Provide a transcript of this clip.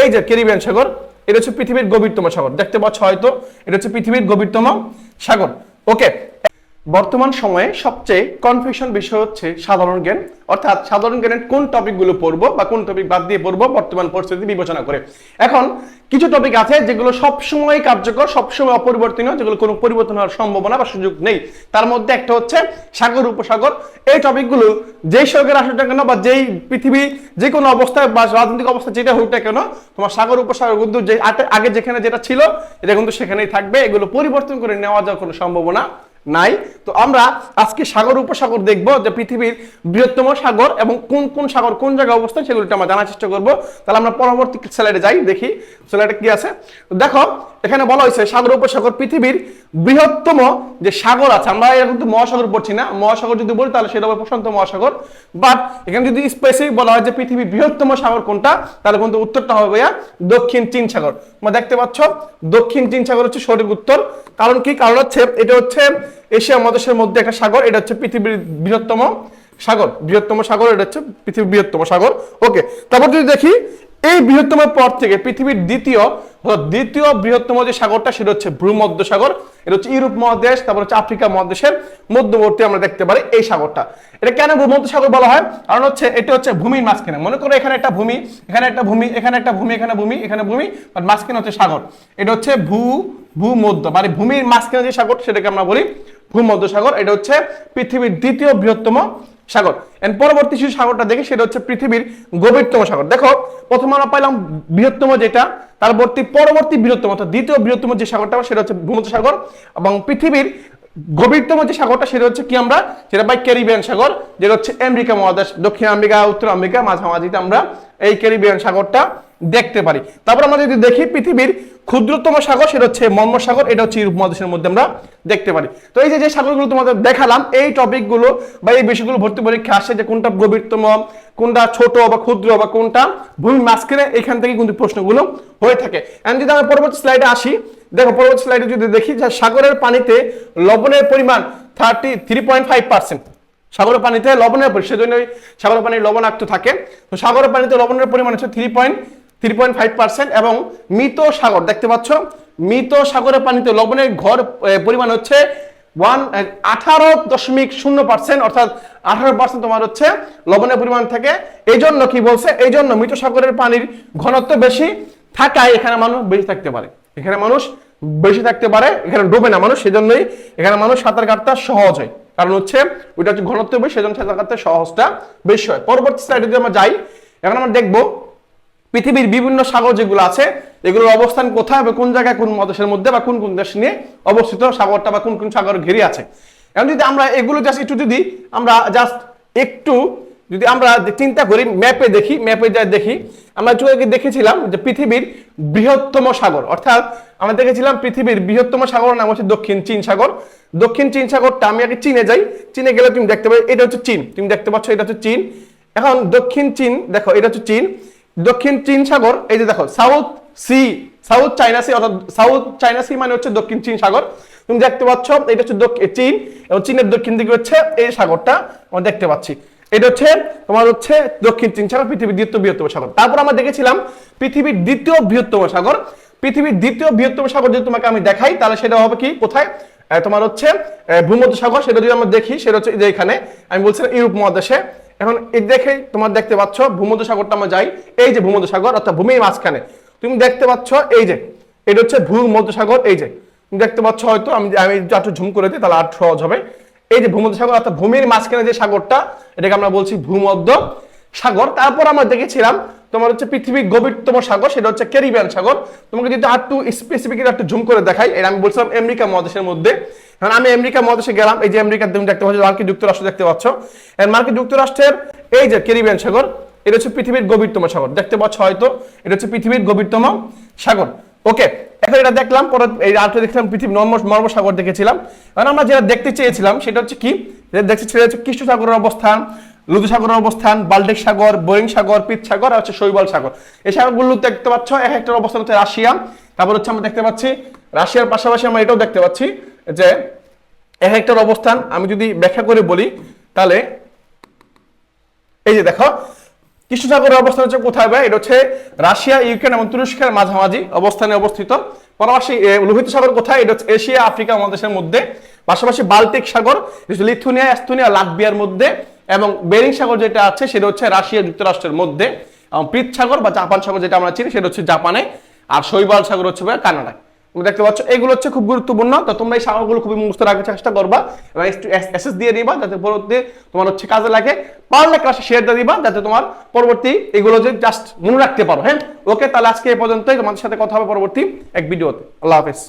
এই যে ক্যারিবিয়ান সাগর, এটা হচ্ছে পৃথিবীর গভীরতম সাগর। দেখতে পাচ্ছ হয়তো, এটা হচ্ছে পৃথিবীর গভীরতম সাগর। ওকে বর্তমান সময়ে সবচেয়ে কনফিউশন বিষয় হচ্ছে সাধারণ জ্ঞান। অর্থাৎ সাধারণ জ্ঞানের কোন টপিকগুলো পড়ব বা কোন টপিক বাদ দিয়ে পড়ব বর্তমান পরিস্থিতি বিবেচনা করে। এখন কিছু টপিক আছে যেগুলো সবসময় কার্যকর, সবসময় অপরিবর্তনীয়, যেগুলো কোনো পরিবর্তন হওয়ার সম্ভাবনা বা সুযোগ নেই। তার মধ্যে একটা হচ্ছে সাগর, উপসাগর। এই টপিকগুলো যেই সাগর আসুক না কেন বা যেই পৃথিবী, যে কোনো অবস্থায় বা রাজনৈতিক অবস্থা যেটা হোক না কেন, তোমার সাগর, উপসাগর কিন্তু যে আগে যেখানে যেটা ছিল, এটা কিন্তু সেখানেই থাকবে। এগুলো পরিবর্তন করে নেওয়া যাওয়ার কোনো সম্ভাবনা নাই। তো আমরা আজকে সাগর উপসাগর দেখব যে পৃথিবীর বৃহত্তম সাগর এবং কোন কোন সাগর কোন জায়গায় অবস্থান সেগুলো আমরা জানার চেষ্টা করব। তাহলে আমরা পরবর্তী স্লাইডে যাই, দেখি স্লাইডে কি আছে। দেখো, এখানে বলা হয়েছে সাগর উপসাগর পৃথিবীর বৃহত্তম যে সাগর আছে, আমরা এর কিন্তু মহাসাগর পড়ছি না, মহাসাগর যদি বলি তাহলে সেটা হবে প্রশান্ত মহাসাগর। বাট এখানে যদি স্পেসিফিক বলা হয় যে পৃথিবীর বৃহত্তম সাগর কোনটা, তাহলে কিন্তু উত্তরটা হবে দক্ষিণ চীন সাগর। তোমরা দেখতে পাচ্ছ, দক্ষিণ চীন সাগর হচ্ছে সঠিক উত্তর। কারণ কি? কারণ হচ্ছে, এটা হচ্ছে এশিয়া মহাদেশের মধ্যে একটা সাগর, এটা হচ্ছে পৃথিবীর বৃহত্তম সাগর। বৃহত্তম সাগর, এটা হচ্ছে পৃথিবীর বৃহত্তম সাগর। ওকে, তারপর যদি দেখি, এই বৃহত্তম পর থেকে পৃথিবীর দ্বিতীয় দ্বিতীয় বৃহত্তম যে সাগরটা, সেটা হচ্ছে ভূমধ্য সাগর, এটা হচ্ছে ইউরোপ মহাদেশ, তারপর হচ্ছে আফ্রিকা মহাদেশের মধ্যবর্তী আমরা দেখতে পারি এই সাগরটা। এটা কেন ভূমধ্য সাগর বলা হয়? কারণ হচ্ছে, এটা হচ্ছে ভূমির মাঝখানে। মনে করো এখানে একটা ভূমি, এখানে একটা ভূমি, এখানে একটা ভূমি, এখানে ভূমি এখানে ভূমি মাঝখানে হচ্ছে সাগর। এটা হচ্ছে ভূ, ভূমধ্য মানে ভূমির মাঝখানে যে সাগর সেটাকে আমরা বলি ভূমধ্য সাগর এটা হচ্ছে পৃথিবীর দ্বিতীয় বৃহত্তম সাগর। এন্ড পরবর্তী যে সাগরটা দেখি, সেটা হচ্ছে পৃথিবীর গভীরতম সাগর। দেখো, প্রথমে আমরা পাইলাম বৃহত্তম যেটা পরবর্তী পরবর্তী বৃহত্তম, অর্থাৎ দ্বিতীয় বৃহত্তম যে সাগরটা সেটা হচ্ছে ভূমধ্য সাগর এবং পৃথিবীর গভীরতম যে সাগরটা, সেটা হচ্ছে কি আমরা, সেটা পাই ক্যারিবিয়ান সাগর, যেটা হচ্ছে আমেরিকা মহাদেশ, দক্ষিণ আমেরিকা, উত্তর আমেরিকা, মাঝামাঝিতে আমরা এই ক্যারিবিয়ান সাগরটা দেখতে পারি। তারপর আমরা যদি দেখি পৃথিবীর ক্ষুদ্রতম সাগর, সেটা হচ্ছে মর্ম সাগর, এটা হচ্ছে ইউরোপ মহাদেশের মধ্যে আমরা দেখতে পারি। তো এই যে যে সাগরগুলো তোমাদের দেখালাম, এই টপিকগুলো বা এই বিষয়গুলো ভর্তি পরীক্ষা আসে যে কোনটা গভীরতম, কোনটা ছোট বা ক্ষুদ্র বা কোনটা ভূমি মাঝখানে, এখান থেকে কিন্তু প্রশ্নগুলো হয়ে থাকে। এন্ড যদি আমরা পরবর্তী স্লাইডে আসি, দেখো, পরবর্তী স্লাইডে যদি দেখি যে সাগরের পানিতে লবণের পরিমাণ thirty three point five percent সাগরের পানিতে লবণের সেজন্য সাগরের পানি লবণাক্ত থাকে। তো সাগরের পানিতে লবণের পরিমাণ হচ্ছে three point three point five percent এবং মৃত সাগর, দেখতে পাচ্ছ, মৃত সাগরের পানিতে লবণের ঘর পরিমাণ হচ্ছে ওয়ান আঠারো দশমিক শূন্য পার্সেন্ট অর্থাৎ আঠারো পার্সেন্ট তোমার হচ্ছে লবণের পরিমাণ থাকে। এই জন্য কি বলছে? এই জন্য মৃত সাগরের পানির ঘনত্ব বেশি থাকায় এখানে মানুষ বেশি থাকতে পারে। এখানে মানুষ বেশি থাকতে পারে, এখানে ডুবে না মানুষ, সেজন্যই এখানে মানুষ সাঁতার কাটতে সহজ হয়। কারণ হচ্ছে, ওইটা হচ্ছে ঘনত্ব বেশি, সেজন্য সাঁতার কাটতে সহজটা বেশি হয়। পরবর্তী স্লাইডে যদি আমরা যাই, এখন আমরা দেখব পৃথিবীর বিভিন্ন সাগর যেগুলো আছে, এগুলোর অবস্থান কোথায় বা কোন জায়গায়, কোন মহাদেশের মধ্যে বা কোন কোন দেশ নিয়ে অবস্থিত সাগরটা বা কোন কোন সাগর ঘিরে আছে। এখন যদি আমরা এগুলো জাস্ট একটু যদি আমরা জাস্ট একটু যদি আমরা চিন্তা করি, ম্যাপে দেখি, ম্যাপে যা দেখি, আমরা একটু আগে দেখেছিলাম যে পৃথিবীর বৃহত্তম সাগর, অর্থাৎ আমরা দেখেছিলাম পৃথিবীর বৃহত্তম সাগর নাম হচ্ছে দক্ষিণ চীন সাগর। দক্ষিণ চীন সাগরটা আমি আগে চীনে যাই, চীনে গেলে তুমি দেখতে পাবে, এটা হচ্ছে চীন। তুমি দেখতে পাচ্ছ এটা হচ্ছে চীন। এখন দক্ষিণ চীন, দেখো এটা হচ্ছে চীন। দক্ষিণ চীন সাগর, এই যে দেখো, south sea, south china sea, অর্থাৎ সাউথ চাইনা সি মানে হচ্ছে দক্ষিণ চীন সাগর। তুমি দেখতে পাচ্ছ, এটা হচ্ছে চীন, এবং চীনের দক্ষিণ দিকে হচ্ছে এই সাগরটা, আমরা দেখতে পাচ্ছি। এটা হচ্ছে, তোমার হচ্ছে দক্ষিণ চীন সাগর, পৃথিবীর দ্বিতীয় বৃহত্তম সাগর। তারপর আমরা দেখেছিলাম পৃথিবীর দ্বিতীয় বৃহত্তম সাগর। পৃথিবীর দ্বিতীয় বৃহত্তম সাগর যদি তোমাকে আমি দেখাই, তাহলে সেটা হবে কি? কোথায়? তোমার হচ্ছে ভূমধ্য সাগর সেটা যদি আমরা দেখি, সেটা হচ্ছে যে এখানে, আমি বলছিলাম ইউরোপ মহাদেশে। এখন এই দেখে তোমার দেখতে পাচ্ছ ভূমধ্য সাগরটা আমরা যাই। এই যে ভূমধ্য সাগর অর্থাৎ ভূমির মাঝখানে। তুমি দেখতে পাচ্ছ এই যে, এটা হচ্ছে ভূমধ্য সাগর এই যে। তুমি দেখতে পাচ্ছ হয়তো, আমি আমি একটু ঝুম করে দিই, তাহলে আর সহজ হবে। এই যে ভূমধ্য সাগর অর্থাৎ ভূমির মাঝখানে যে সাগরটা, এটাকে আমরা বলছি ভূমধ্য সাগর তারপর আমরা দেখেছিলাম, তোমার হচ্ছে পৃথিবীর গভীরতম সাগর, সেটা হচ্ছে ক্যারিবিয়ান সাগর। তোমাকে যদি আর একটু স্পেসিফিক একটু জুম করে দেখাই, এটা আমি বলছিলাম আমেরিকা মহাদেশের মধ্যে। এখন আমি আমেরিকা মহাদেশে গেলাম, এই যে আমেরিকার তুমি দেখতে পাচ্ছ, মার্কিন যুক্তরাষ্ট্র দেখতে পাচ্ছ। মার্কিন যুক্তরাষ্ট্রের, এই যে ক্যারিবিয়ান সাগর, এটা হচ্ছে পৃথিবীর গভীরতম সাগর। দেখতে পাচ্ছ হয়তো, এটা হচ্ছে পৃথিবীর গভীরতম সাগর। ওকে, এখন এটা দেখলাম, পরে এই আরেকটা দেখলাম, পৃথিবীর মর্ম মর্ম সাগর দেখেছিলাম। কারণ আমরা যেটা দেখতে চেয়েছিলাম, সেটা হচ্ছে কি? দেখছি সেটা হচ্ছে কৃষ্ণ সাগরের অবস্থান লুধু সাগরের অবস্থান, বাল্টিক সাগর বোরিং সাগর পিত সাগর, আর হচ্ছে শৈবাল সাগর। এই সাগরগুলো দেখতে পাচ্ছ, এক একটার অবস্থান হচ্ছে রাশিয়া। তারপর হচ্ছে আমরা দেখতে পাচ্ছি, রাশিয়ার পাশাপাশি আমরা এটাও দেখতে পাচ্ছি যে এক একটার অবস্থান আমি যদি ব্যাখ্যা করে বলি, তাহলে এই যে দেখো কৃষ্ণ সাগরের অবস্থান হচ্ছে কোথায় ভাই? এটা হচ্ছে রাশিয়া, ইউক্রেন এবং তুরস্কের মাঝামাঝি অবস্থানে অবস্থিত। পাশাপাশি লোহিত সাগর কোথায়? এটা হচ্ছে এশিয়া, আফ্রিকা মহাদেশের মধ্যে। পাশাপাশি বাল্টিক সাগর লিথুনিয়া, এস্তোনিয়া লাটভিয়ার মধ্যে এবং বেরিং সাগর যেটা আছে, সেটা হচ্ছে রাশিয়া যুক্তরাষ্ট্রের মধ্যে। এবং প্রীত সাগর বা জাপান সাগর যেটা আমরা চিনি, সেটা হচ্ছে জাপানে। আর শৈবাল সাগর হচ্ছে কানাডায়। দেখতে পাচ্ছ, এগুলো হচ্ছে খুব গুরুত্বপূর্ণ। তো তোমরা এই সামগ্রীগুলো খুবই মুখস্থ রাখার চেষ্টা করবা এবং এসএস দিয়ে দিবা যাতে পরবর্তী তোমার হচ্ছে কাজে লাগে। পারলে ক্লাসে শেয়ার দিয়ে দিবা, যাতে তোমার পরবর্তী এগুলো যে জাস্ট মনে রাখতে পারো হ্যাঁ? ওকে তাহলে আজকে এই পর্যন্তই। তোমাদের সাথে কথা হবে পরবর্তী এক ভিডিওতে। আল্লাহ হাফেজ।